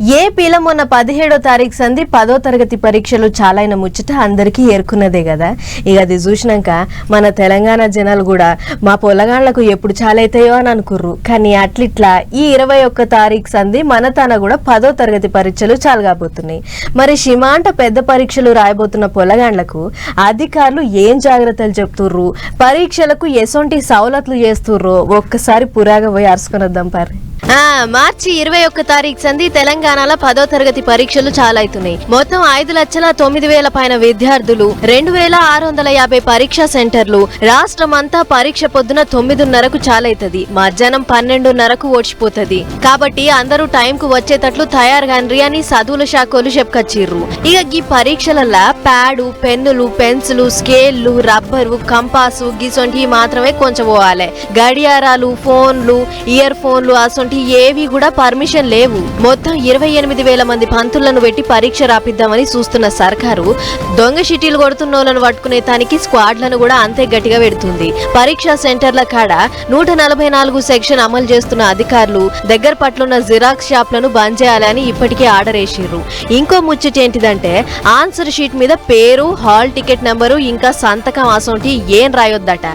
ఏపీలో మొన్న పదిహేడో తారీఖు సంది పదో తరగతి పరీక్షలు చాలైన ముచ్చట అందరికీ ఏర్కున్నదే కదా. ఇక అది చూసినాక మన తెలంగాణ జనాలు కూడా మా పొలగాళ్ళకు ఎప్పుడు చాలైతాయో అని అనుకుర్రు. కానీ అట్లిట్లా ఈ ఇరవై ఒక్క తారీఖు సంది మన తన కూడా పదో తరగతి పరీక్షలు చాలగాబోతున్నాయి. మరి షిమాంట పెద్ద పరీక్షలు రాయబోతున్న పొలగాండ్లకు అధికారులు ఏం జాగ్రత్తలు చెప్తుర్రు? పరీక్షలకు ఎసొంటి సవలతులు చేస్తుర్రో? ఒక్కసారి పురాగా పోయి అరుచుకొని వద్దాం పారి మార్చి ఇరవై ఒక్క తారీఖు సంది తెలంగాణలో పదో తరగతి పరీక్షలు చాలవుతున్నాయి మొత్తం ఐదు లక్షల తొమ్మిది వేల పైన విద్యార్థులు రెండు వేల ఆరు వందల యాభై పరీక్షా సెంటర్లు రాష్ట్రమంతా పరీక్ష పొద్దున తొమ్మిదిన్నరకు చాలైతుంది. మధ్యాహ్నం పన్నెండున్నరకు ఓడిచిపోతది. కాబట్టి అందరూ టైం కు వచ్చేటట్లు తయారుగాని అని చదువుల శాఖలు చెప్పుకొచ్చిర్రు. ఇక ఈ పరీక్షలల్లా ప్యాడు పెన్నులు పెన్సిలు స్కేళ్ళు రబ్బరు కంపాసు గిసొంటి మాత్రమే కొంచెం పోవాలి. గడియారాలు ఫోన్లు ఇయర్ ఫోన్లు అసొంటి ఏవి కూడా పర్మిషన్ లేవు. మొత్తం ఇరవై ఎనిమిది వేల మంది పంతులను పెట్టి పరీక్ష రాపిద్దామని చూస్తున్న సర్కారు దొంగ షిటీలు కొడుతున్నోళ్ళను పట్టుకునే దానికి స్క్వాడ్లను కూడా అంతే గట్టిగా పెడుతుంది. పరీక్షా సెంటర్ల కాడ నూట నలభై నాలుగు సెక్షన్ అమలు చేస్తున్న అధికారులు దగ్గర పట్లున్న జిరాక్స్ షాప్లను బంద్ చేయాలని ఇప్పటికే ఆర్డర్ వేసిర్రు. ఇంకో ముచ్చట ఏంటిదంటే ఆన్సర్ షీట్ మీద పేరు హాల్ టికెట్ నెంబరు ఇంకా సంతకం అసొంటి ఏం రాయొద్దట.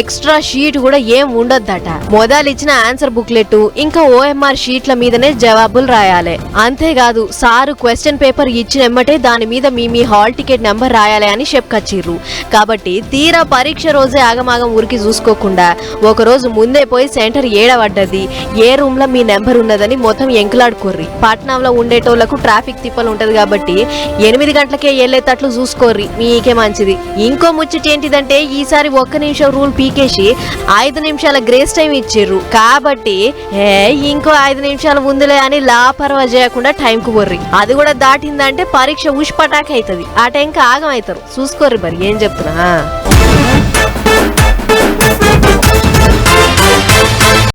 ఎక్స్ట్రా షీట్ కూడా ఏం ఉండొద్దట. మొదలు ఇచ్చిన ఆన్సర్ బుక్లెట్ ఇంకా ఇంకా ఓఎంఆర్ షీట్ల మీదనే జవాబులు రాయాలి. అంతేకాదు సారు క్వశ్చన్ పేపర్ ఇచ్చినమ్మటే దాని మీద మీ మీ హాల్ టికెట్ నెంబర్ రాయాలి అని చెప్పుకొచ్చిర్రు కాబట్టి తీరా పరీక్ష రోజే ఆగమాగం ఊరికి చూసుకోకుండా ఒకరోజు ముందే పోయి సెంటర్ ఏడబడ్డది ఏ రూమ్లో మీ నెంబర్ ఉన్నదని మొత్తం ఎంకులాడుకోర్రి. పట్నంలో ఉండేటోళ్ళకు ట్రాఫిక్ తిప్పలు ఉంటుంది కాబట్టి ఎనిమిది గంటలకే వెళ్ళేటట్లు చూసుకోర్రి. మీకే మంచిది. ఇంకో ముచ్చట ఏంటిదంటే ఈసారి ఒక్క నిమిషం రూల్ పీకేసి ఐదు నిమిషాల గ్రేస్ టైం ఇచ్చిర్రు. కాబట్టి ఏ ఇంకో ఐదు నిమిషాలు ముందులే అని లాపర్వా చేయకుండా టైంకు బొర్రి అది కూడా దాటిందంటే పరీక్ష ఉష్పటాక్ అవుతుంది ఆ టైంకి ఆగం అవుతారు చూసుకోర్రి మరి ఏం చెప్తున్నా?